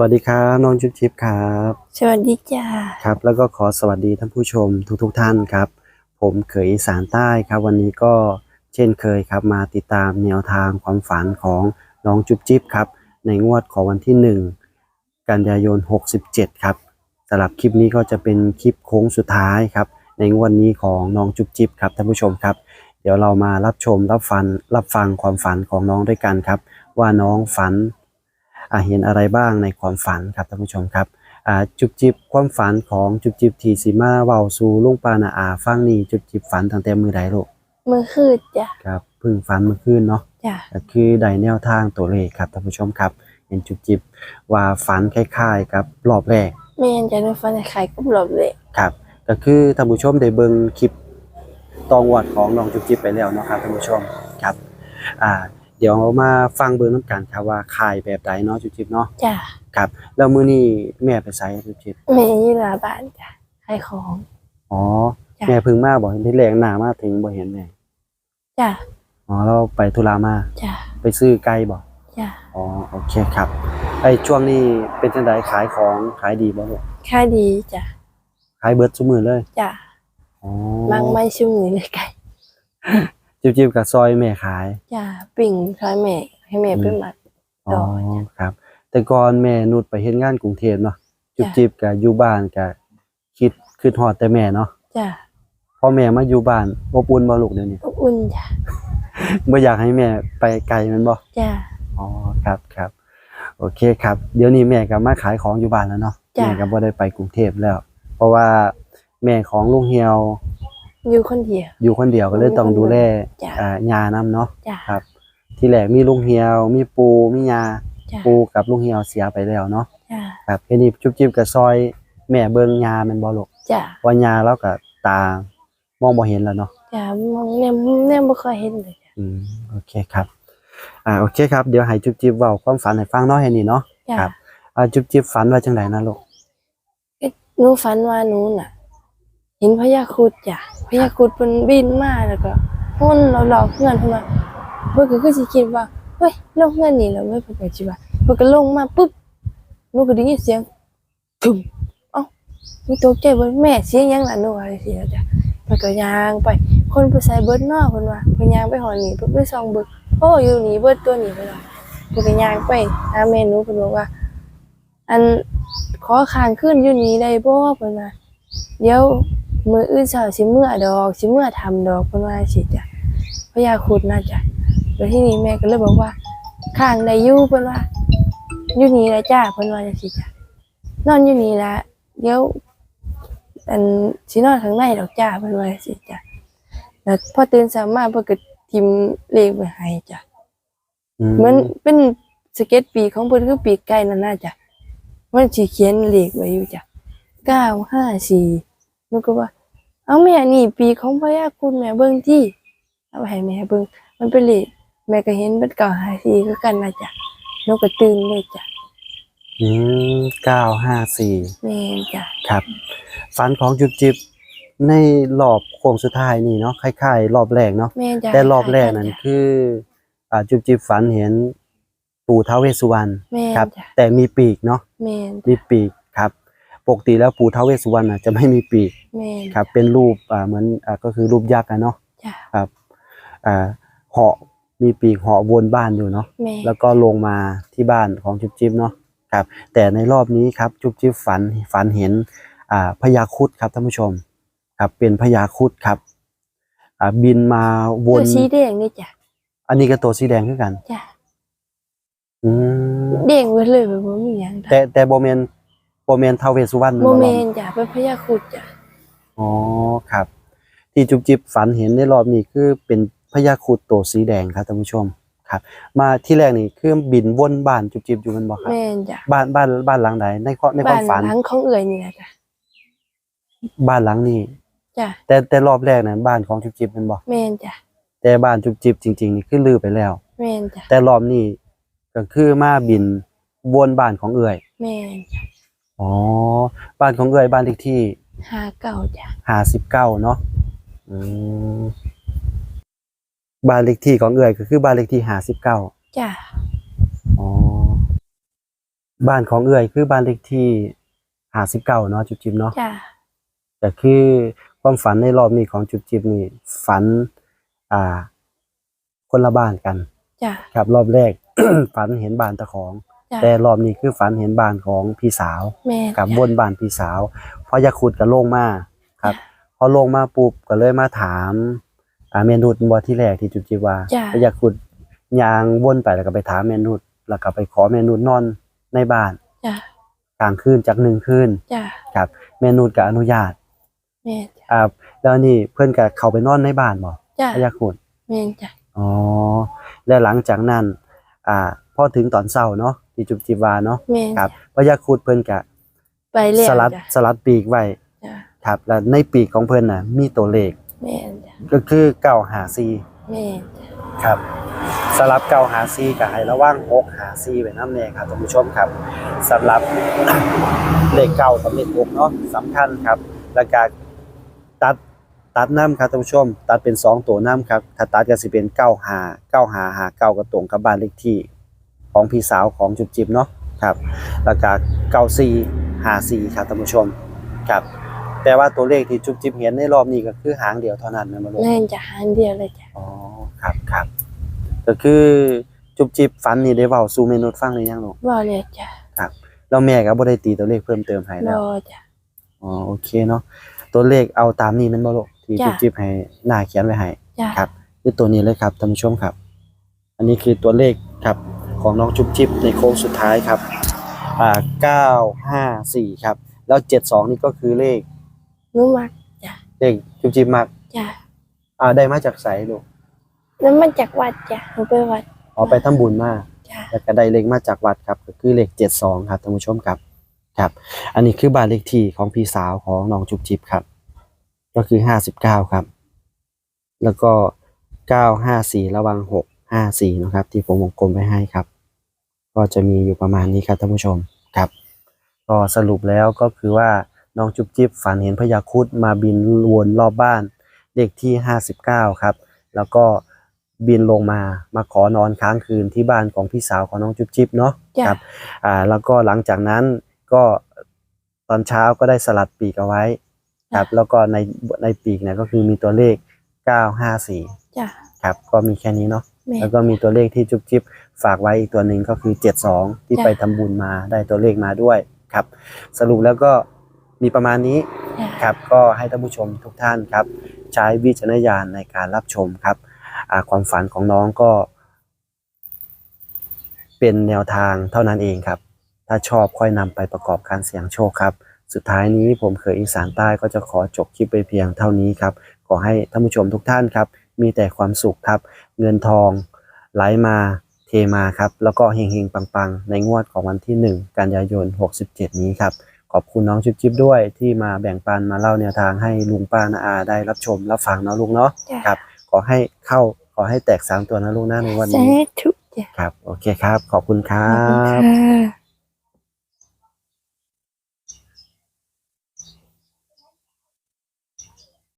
วัสดีครับน้องจุ๊บจิ๊บครับ สวัสดีจ้าครับ แล้วก็ขอสวัสดีท่านผู้ชมทุกๆทท่านครับ ผมเขยอีสารใต้ครับ วันนี้ก็เช่นเคยครับ มาติดตามแนวทางความฝันของน้องจุ๊บจิ๊บครับ ในงวดของวันที่ 1 กันยายน 67 ครับสำหรับคลิปนี้ก็จะเป็นคลิปโค้งสุดท้ายครับ ในงวดนี้ของน้องจุ๊บจิ๊บครับท่านผู้ชมครับ เดี๋ยวเรามารับชมรับฟังรับฟังความฝันของน้องด้วยกันครับ ว่าน้องฝันอ่า เห็นอะไรบ้างในความฝันครับท่านผู้ชมครับอ่าจุบจิบความฝันของจุบจิบทีสีมาเว้าสู่ลุงปานาอาฟังนี่จุบจิบฝันตั้งแต่มือใดลูกมือคืดจ้ะครับเพิ่งฝันเมื่อคืนเนาะจ้ะก็คือได้แนวทางตัวเลขครับท่านผู้ชมครับเห็นจุบจิบว่าฝันคล้ายๆกับรอบแรกแม่นจะนึกฟันไข่ก็บลบเลยครับก็คือท่านผู้ชมได้เบิ่งคลิปตองวัดของน้องจุบจิบไปแล้วเนาะครับท่านผู้ชมครับอ่า เดี๋ยวมาฟังเบิ่งน้ำกันครับว่าขายแบบใดเนาะจุบจิบเนาะจ้ะครับแล้วมื้อนี้แม่ไปไสจุบจิบแม่อยี่หน้าบ้านจ้ะขายของ อ๋อจ้ะแม่เพึ่งมาบ่เห็นที่แรงหน้ามาถึงบ่เห็นแม่จ้ะอ๋อเราไปธุระมาจ้ะไปซื้อไก่บ่จ้ะอ๋อโอเคครับไอ้ช่วงนี้เป็นจังไดขายของขายดีบ่ลูกค่าดีจ้ะขายเบิดซุมื้อเลยจ้ะอ๋อมังไม่ชุ่มหนีเลยไก่ จิบๆกับซอยแม่ขายจ้ะปิ่งทอยแม่ ให้แม่เป็นมัดอ๋อต่อจ้ะครับ แต่ก่อนแม่นุชไปเฮ็ดงานกรุงเทพเนาะจ้ะจิบๆก็อยู่บ้านก็คิดคิดฮอดแต่แม่เนาะจ้ะพอแม่มาอยู่บ้านอบอุ่นบ่ลูกเดี๋ยวนี้อบอุ่นจ้ะบ่อยากให้แม่ไปไกลแม่นบ่จ้ะอ๋อครับครับโอเคครับ เดี๋ยวนี้แม่ก็มาขายของอยู่บ้านแล้วเนาะจ้ะแม่ก็บ่ได้ไปกรุงเทพแล้ว เพราะว่าแม่ของลุงเฮียว อยู่คนเดียว อยู่คนเดียวก็เลยต้องดูแลจ้ะ อ่ายานํเนาะจ้ะ ครับ ที่แรกมีลุงเฮียว มีปูมียาจ้ะปูกับลุงเฮียวเสียไปแล้วเนาะจ้ะครับทีนี้จุ๊บจิ๊บกับซอย แม่เบิ่งยาแม่นบ่ลูกจ้ะว่ายาแล้วก็ตามองบ่เห็นแล้วเนาะ จ้ะมองเนี่ยเนี่ยบ่เคยเห็นเลยจ้ะอืมโอเคครับ อ่าโอเคครับเดี๋ยวให้จุ๊บจิ๊บเว้าความฝันให้ฟังเนาะให้นี่เนาะ จ้ะครับ อ่าจุ๊บจิ๊บฝันว่าจังไดนะลูกหนูฝันว่าหนูน่ะ เห็นพญาครุดจ้ะ พญาครุดเป็นบินมาแล้วก็พ่นเราหลอกเพื่อนเพิ่นมาเพิ่นก็คือสิคิดว่าเฮ้ยลงเงินนี่แล้วเว้ยเพิ่นก็สิว่าเพิ่นก็ลงมาปุ๊บหนูก็ได้ยินเสียงถึมเอ้าหนูตกใจเบิดแม่เสียงหยังล่ะหนูว่าจังซี่นะจ้ะเพิ่นก็ย่างไป คนผู้ใส่เบิดนาะเพิ่นว่าเพิ่นย่างไปหอนี่เพิ่นไปส่องเบิดโอ้อยู่นี่เบิดตัวนี้เพิ่นว่าเพิ่นก็ย่างไปหาแม่หนูเพิ่นบอกว่า อันขอค้างคืนอยู่นี่ได้บ่เพิ่นว่าเดี๋ยว มืออื่นเช้าสิเมื่อดอกสิเมื่อทำดอกเพิ่นว่าสิจ้ะพญาครุดน่าจะแล้วที่นี้แม่ก็เลยบอกว่าข้างได้อยู่เพิ่นว่าอยู่นี่ละจ้าเพิ่นว่าจังซี่จ้ะนอนอยู่นี่ละเดี๋ยวอันสินอนข้างในดอกจ้าเพิ่นว่าจังซี่จ้ะแล้วพอตื่นเช้ามาเพิ่นก็ทิมเลขไว้ให้จ้ะอืเหมือนเป็นสเก็ตปีกของเพิ่นคือปีกไก่นั่นน่ะจ้ะมันสิเขียนเลขไว้อยู่จ้ะเก้าห้าสี่หนูก็ว่า เอาแม่นี่ปีกของพญาคุณแม่เบิ่งที่เอาไปให้แม่เบิ่งมันเป็นเลขแม่ก็เห็นเป็นเก้าห้าสี่คือกันนะจ้ะหนูก็ตื่นเลยจ้ะอืมเก้าห้าสี่แม่นจ้ะครับ ฝันของจุ๊บจิ๊บในรอบโค้งสุดท้ายนี่เนาะคล้ายๆ รอบแรกเนาะแม่นจ้ะแต่รอบแรกนั่นจ้ะคือ อ่าจุ๊บจิ๊บฝันเห็นปู่ท้าวเวสสุวรรณแม่นครับ จ้ะแต่มีปีกเนาะแม่นมีปีกครับ ปกติแล้วปู่ท้าวเวสสุวรรณน่ะจะไม่มีปีกแม่น ครับ เป็นรูปอ่าเหมือนอ่าก็คือรูปยักษ์อะเนาะจ้ะ ครับอ่าเหาะมีปีกเหาะวนบ้านอยู่เนาะ แม่นแล้วก็ลงมาที่บ้านของจุ๊บจิ๊บเนาะครับ แต่ในรอบนี้ครับจุ๊บจิ๊บฝันฝันเห็นอ่าพญาครุดครับท่านผู้ชม ครับเป็นพญาครุดครับอ่าบินมาวนตัวสีแดงนี่จ้ะอันนี้ก็ตัวสีแดงคือกัน จ้ะอืมแดงไว้เลยแบบบ่มีหยังจ้ะแต่แต่โบเมน โบเมนทาวเวสสุวรรณโมเมบ่นจ้ะเป็นพญาครุดจ้ะอ๋อครับ ที่จุ๊บจิ๊บฝันเห็นในรอบนี้คือเป็นพญาครุดตัวสีแดงครับท่านผู้ชมครับ มาที่แรกนี่คือบินวนบ้านจุ๊บจิ๊บอยู่แมันบ่ครับแม่นจ้ะบ้านบ้านบ้านหลังใดในความในคบ้าวานมฝันหลังของเอื่อยนี่แหละจ้ะบ้านหลังนี้จ้ะแต่แต่รอบแรกนั้นบ้านของจุ๊บจิ๊บแมันบ่แม่นจ้ะแต่บ้านจุ๊บจิ๊บจริง ๆ นี่คือลือไปแล้วแม่นจ้ะแต่รอบนี้ก็คือมาบินวนบ้านของเอื่อยแม่นจ้ะ อ๋อ บ้านของเอื่อยบ้านเลขที่หาเก่าจ้ะห้าสิบเก้าเนาะอืมบ้านเลขที่ของเอื่อยก็คือบ้านเลขที่ห้าสิบเก้าจ้ะอ๋อ บ้านของเอื้อยคือบ้านเลขที่ห้าสิบเก้าเนาะจุบจิบเนาะจ้ะแต่คือความฝันในรอบนี้ของจุบจิบนี่ฝัน อ่า คนละบ้านกัน จ้ะครับรอบแรก ฝันเห็นบ้านตะของ จ้ะ แต่รอบนี้คือฝันเห็นบ้านของพี่สาวแม่กัจ้ะบนบ้านพี่สาวพอยาขุดก็ลงมาครับจ้ะพอลงมาปุ๊บก็เลยมาถามอ่าเมนุษบอที่แรกที่จุบจิบว่าจ้ะ พอยาขุดยางวนไปแล้วก็ไปถามเมนุษแล้วก็ไปขอเมนุษนอนในบ้านจ้ะกลางคืนจากหนึ่งคืนจ้ะครับเมนุษก็อนุญาตแม่จ้ะอ่าแล้วนี่เพื่อนก็เข้าไปนอนในบ้านบ่จ้ะพอยาขุด แม่จ้ะอ๋อ แล้วหลังจากนั้น อ่า พอถึงตอนเช้าเนาะ ที่จุบจิบว่าเนาะแม่ครับจ้ะพอยาขุดเพิ่นก็ไปเรียนสลัดจ้ะสลัดปีกไว้จ้ะครับแล้วในปีกของเพิ่นน่ะ มีตัวเลขแม่จ้ะก็คือ954แม่จ้ะครับสลับ954กับให้ระว่าง654ไว้นำแน่ครับท่านผู้ชมครับสำหรับ เลขเก้ากับเลข6เนาะสำคัญครับ แล้วก็ตัดตัดน้ำครับท่านผู้ชม ตัดเป็น2ตัวน้ำครับถ้าตัดก็สิเป็น95 95 59ก็ตรงกับบ้านเลขที่ ของพี่สาวของจุบจิบเนาะครับแล้วก็94 54ครับท่านผู้ชมครับแต่ว่าตัวเลขที่จุบจิบเห็นในรอบนี้ก็คือหางเดียวเท่านั้นนะมาลงแม่จ้ะหันเดียวเลยจ้ะอ๋อครับครับก็คือจุบจิบฝันนี่ได้เว้าสู่เมนุษฟังหรือยังลูกบ่เลยจ้ะครับแล้วแม่ก็บ่ได้ตีตัวเลขเพิ่มเติมให้แล้วบ่จ้ะอ๋อโอเคเนาะตัวเลขเอาตามนี้แมันบ่ลูกที่จ้ะจุบจิบให้หน้าเขียนไว้ให้จ้ะครับคือตัวนี้เลยครับท่านผู้ชมครับ อันนี้คือตัวเลขครับ ของน้องจุบจิบในโค้งสุดท้ายครับอ่า954 ครับ แล้ว 72 นี่ก็คือเลขหนูมักจ้ะเลขจุบจิบมักจ้ะอ่าได้มาจากไสลูกแล้วมันจากวัดจ้ะหนูไปวัดอ๋อไปทำบุญมาจ้ะแล้วก็ได้เลขมาจากวัดครับก็คือเลข 72 ครับท่านผู้ชมครับครับ อันนี้คือบ้านเลขที่ของพี่สาวของน้องจุบจิบครับ ก็คือ 59 ครับ แล้วก็ 954 ระวัง 654 นะครับ ที่ผมวงกลมไว้ให้ครับ ก็จะมีอยู่ประมาณนี้ครับท่านผู้ชมครับก็สรุปแล้วก็คือว่าน้องจุบจิบฝันเห็นพญาครุดมาบินวนรอบบ้านเลขที่ 59 ครับ แล้วก็บินลงมามาขอนอนค้างคืนที่บ้านของพี่สาวของน้องจุบจิบเนาะจ้ะ ครับอ่าแล้วก็หลังจากนั้นก็ตอนเช้าก็ได้สลัดปีกเอาไว้ครับแล้วก็ในในปีกเนี่ยก็คือมีตัวเลข 954 จ้ะ ครับก็มีแค่นี้เนาะ แม่แล้วก็มีตัวเลขที่จุ๊บจิ๊บฝากไว้อีกตัวหนึ่งก็คือ 72 ที่จ้ะไปทำบุญมาได้ตัวเลขมาด้วยครับ สรุปแล้วก็มีประมาณนี้จ้ะครับก็ให้ท่านผู้ชมทุกท่านครับ ใช้วิจารณญาณในการรับชมครับอ่าความฝันของน้องก็ เป็นแนวทางเท่านั้นเองครับ ถ้าชอบค่อยนำไปประกอบการเสี่ยงโชคครับ สุดท้ายนี้ผมเคยอีสานใต้ก็จะขอจบคลิปไปเพียงเท่านี้ครับ ขอให้ท่านผู้ชมทุกท่านครับ มีแต่ความสุขครับ เงินทองไหลมาเทมาครับ แล้วก็เฮงๆ ปังๆ ในงวดของวันที่ 1 กันยายน 67 นี้ครับ ขอบคุณน้องจิ๊บจิ๊บด้วยที่มาแบ่งปันมาเล่าแนวทางให้ลุงป้านาอาได้รับชมรับฟังเนาะลุงเนาะจ้ะ ครับ ขอให้เข้าขอให้แตกสามตัวนะลุงนะในวันสานี้ธุจ้ะครับ โอเคครับ ขอบคุณครัขอบคุณบ ค่ะ